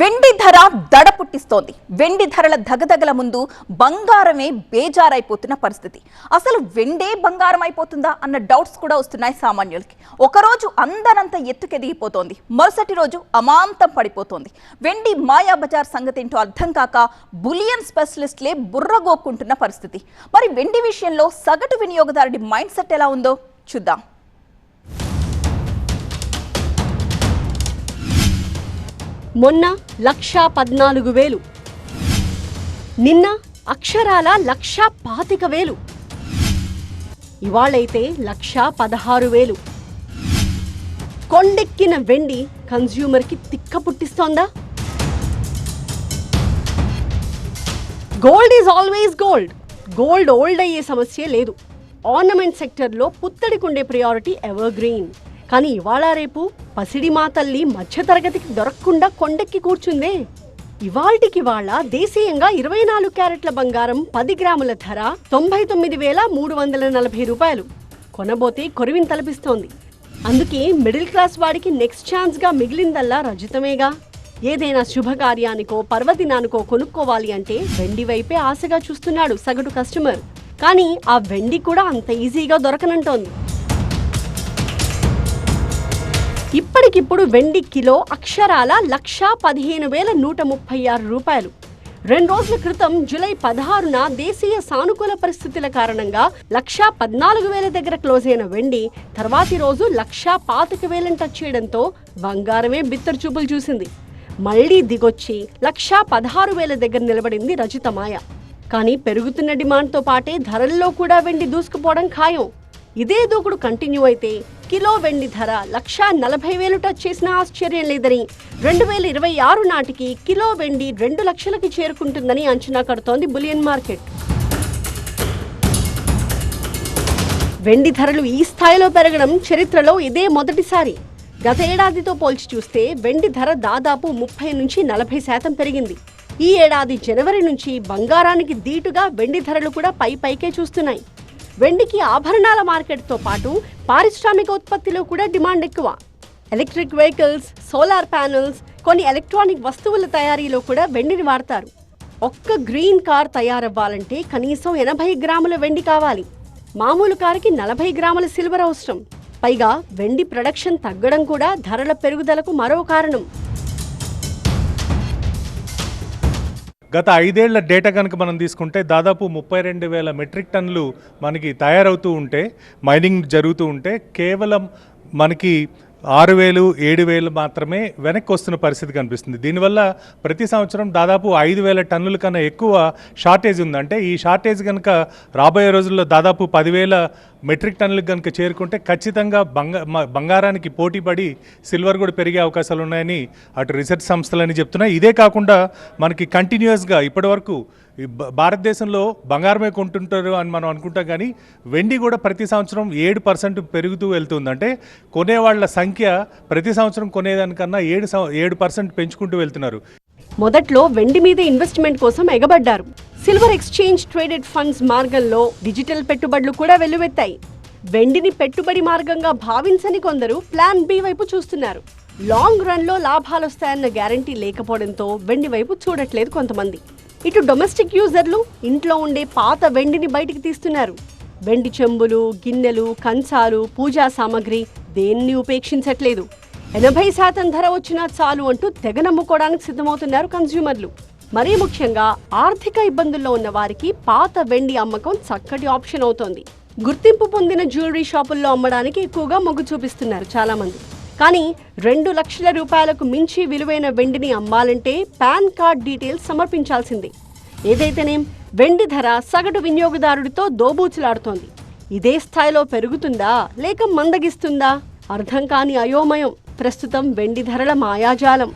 వెండి ధర దడ పుట్టిస్తోంది. వెండి ధరల దగదగల ముందు బంగారమే బేజారైపోతున్న పరిస్థితి. అసలు వెండే బంగారం అయిపోతుందా అన్న డౌట్స్ కూడా వస్తున్నాయి సామాన్యులకి. ఒకరోజు అందనంత ఎత్తుకెదిగిపోతోంది. మరుసటి రోజు అమాంతం పడిపోతోంది. వెండి మాయాబజార్ సంగతేంటో సంగతి ఏంటో అర్థం కాక బులియన్ స్పెషలిస్ట్లే బుర్రగోక్కుంటున్న పరిస్థితి. మరి వెండి విషయంలో సగటు వినియోగదారుడి మైండ్ సెట్ ఎలా ఉందో చూద్దాం. మొన్న లక్షా పద్నాలుగు వేలు. నిన్న అక్షరాల లక్షా పాతిక వేలు. ఇవాళైతే లక్షా పదహారు వేలు. కొండెక్కిన వెండి కన్జ్యూమర్కి తిక్క పుట్టిస్తోందా? Gold is always gold. Gold old అయ్యే సమస్యే లేదు. ఆర్నమెంట్ సెక్టర్లో పుత్తడికుండే ప్రియారిటీ ఎవర్ గ్రీన్ కానీ ఇవాళ రేపు పసిడి మా తల్లి మధ్యతరగతికి దొరకకుండా కొండెక్కి కూర్చుందే. ఇవాల్టికి వాళ్ళ దేశీయంగా ఇరవై నాలుగు క్యారెట్ల బంగారం పది గ్రాముల ధర తొంభై తొమ్మిది వేల మూడు వందల నలభై రూపాయలు. కొనబోతే కొరివిని తలపిస్తోంది. అందుకే మిడిల్ క్లాస్ వాడికి నెక్స్ట్ ఛాన్స్గా మిగిలిందల్లా రజితమేగా. ఏదైనా శుభకార్యానికో పర్వదినానికో కొనుక్కోవాలి అంటే వెండి వైపే ఆశగా చూస్తున్నాడు సగటు కస్టమర్. కానీ ఆ వెండి కూడా అంత ఈజీగా దొరకనంటోంది. ఇప్పటికిప్పుడు వెండి కిలో అక్షరాల లక్షా పదిహేను వేల నూట ముప్పై ఆరు రూపాయలు. రెండు రోజుల క్రితం జూలై పదహారున దేశీయ సానుకూల పరిస్థితుల కారణంగా లక్షా పద్నాలుగు వేల దగ్గర క్లోజ్ అయిన వెండి తర్వాతి రోజు లక్షా పాతిక వేలను టచ్ చేయడంతో బంగారమే బిత్తరు చూపులు చూసింది. మళ్ళీ దిగొచ్చి లక్షా పదహారు వేల దగ్గర నిలబడింది రజితమాయ కానీ పెరుగుతున్న డిమాండ్తో పాటే ధరల్లో కూడా వెండి దూసుకుపోవడం ఖాయం. ఇదే దూకుడు కంటిన్యూ అయితే కిలో వెండి ధర లక్షా నలభై వేలు టచ్ చేసినా ఆశ్చర్యం లేదని రెండు వేల ఇరవై ఆరు నాటికి కిలో వెండి రెండు లక్షలకి చేరుకుంటుందని అంచనా కడుతోంది బులియన్ మార్కెట్. వెండి ధరలు ఈ స్థాయిలో పెరగడం చరిత్రలో ఇదే మొదటిసారి. గత ఏడాదితో పోల్చి చూస్తే వెండి ధర దాదాపు ముప్పై నుంచి నలభై శాతం పెరిగింది. ఈ ఏడాది జనవరి నుంచి బంగారానికి దీటుగా వెండి ధరలు కూడా పై పైకే చూస్తున్నాయి. వెండికి ఆభరణాల మార్కెట్తో పాటు పారిశ్రామిక ఉత్పత్తిలో కూడా డిమాండ్ ఎక్కువ. ఎలక్ట్రిక్ వెహికల్స్ సోలార్ ప్యానెల్స్ కొన్ని ఎలక్ట్రానిక్ వస్తువుల తయారీలో కూడా వెండిని వాడతారు. ఒక్క గ్రీన్ కార్ తయారవ్వాలంటే కనీసం ఎనభై గ్రాముల వెండి కావాలి. మామూలు కారుకి నలభై గ్రాముల సిల్వర్ అవసరం. పైగా వెండి ప్రొడక్షన్ తగ్గడం కూడా ధరల పెరుగుదలకు మరో కారణం. గత ఐదేళ్ళ డేటా కనుక మనం తీసుకుంటే దాదాపు ముప్పై రెండు వేల మెట్రిక్ టన్నులు మనకి తయారవుతూ ఉంటే మైనింగ్ జరుగుతూ ఉంటే కేవలం మనకి ఆరు వేలు ఏడు వేలు మాత్రమే వెనక్కి వస్తున్న పరిస్థితి కనిపిస్తుంది. దీనివల్ల ప్రతి సంవత్సరం దాదాపు ఐదు వేల టన్నుల కన్నా ఎక్కువ షార్టేజ్ ఉందంటే ఈ షార్టేజ్ కనుక రాబోయే రోజుల్లో దాదాపు పదివేల మెట్రిక్ టన్నులకు కనుక చేరుకుంటే ఖచ్చితంగా బంగా మ- బంగారానికి పోటీ పడి సిల్వర్ కూడా పెరిగే అవకాశాలు ఉన్నాయని అటు రీసెర్చ్ సంస్థలని చెప్తున్నాయి. ఇదే కాకుండా మనకి కంటిన్యూస్గా ఇప్పటివరకు భారతదేశంలో బంగారమే కొంటుంటారు అని మనం అనుకుంటాం కానీ వెండి కూడా ప్రతి సంవత్సరం ఏడు పర్సెంట్ పెరుగుతూ వెళ్తుంది అంటే కొనేవాళ్ళ సంఖ్య ప్రతి సంవత్సరం కొనేదానికన్నా ఏడు ఏడు పర్సెంట్ పెంచుకుంటూ వెళ్తున్నారు. మొదట్లో వెండి మీద ఇన్వెస్ట్మెంట్ కోసం ఎగబడ్డారు. సిల్వర్ ఎక్స్చేంజ్ ట్రేడెడ్ ఫండ్స్ మార్గంలో డిజిటల్ పెట్టుబడులు కూడా వెల్లువెత్తాయి. వెండిని పెట్టుబడి మార్గంగా భావించని కొందరు ప్లాన్ బి వైపు చూస్తున్నారు. లాంగ్ రన్లో లాభాలొస్తాయన్న గ్యారంటీ లేకపోవడంతో వెండి వైపు చూడట్లేదు కొంతమంది. ఇటు డొమెస్టిక్ యూజర్లు ఇంట్లో ఉండే పాత వెండిని బయటికి తీస్తున్నారు. వెండి చెంబులు గిన్నెలు కంచాలు పూజా సామాగ్రి దేన్ని ఉపేక్షించట్లేదు. ఎనభై శాతం ధర వచ్చినా చాలు అంటూ తెగ నమ్ముకోవడానికి సిద్ధమవుతున్నారు కన్స్యూమర్లు. మరీ ముఖ్యంగా ఆర్థిక ఇబ్బందుల్లో ఉన్న వారికి పాత వెండి అమ్మకం చక్కటి ఆప్షన్ అవుతోంది. గుర్తింపు పొందిన జ్యువెలరీ షాపుల్లో అమ్మడానికి ఎక్కువగా మొగ్గు చూపిస్తున్నారు చాలామంది. కానీ రెండు లక్షల రూపాయలకు మించి విలువైన వెండిని అమ్మాలంటే పాన్ కార్డ్ డీటెయిల్స్ సమర్పించాల్సింది. ఏదైతేనేం వెండి ధర సగటు వినియోగదారుడితో దోబూచులాడుతోంది. ఇదే స్థాయిలో పెరుగుతుందా? లేక మందగిస్తుందా? అర్థం కాని అయోమయం. ప్రస్తుతం వెండి ధరల మాయాజాలం.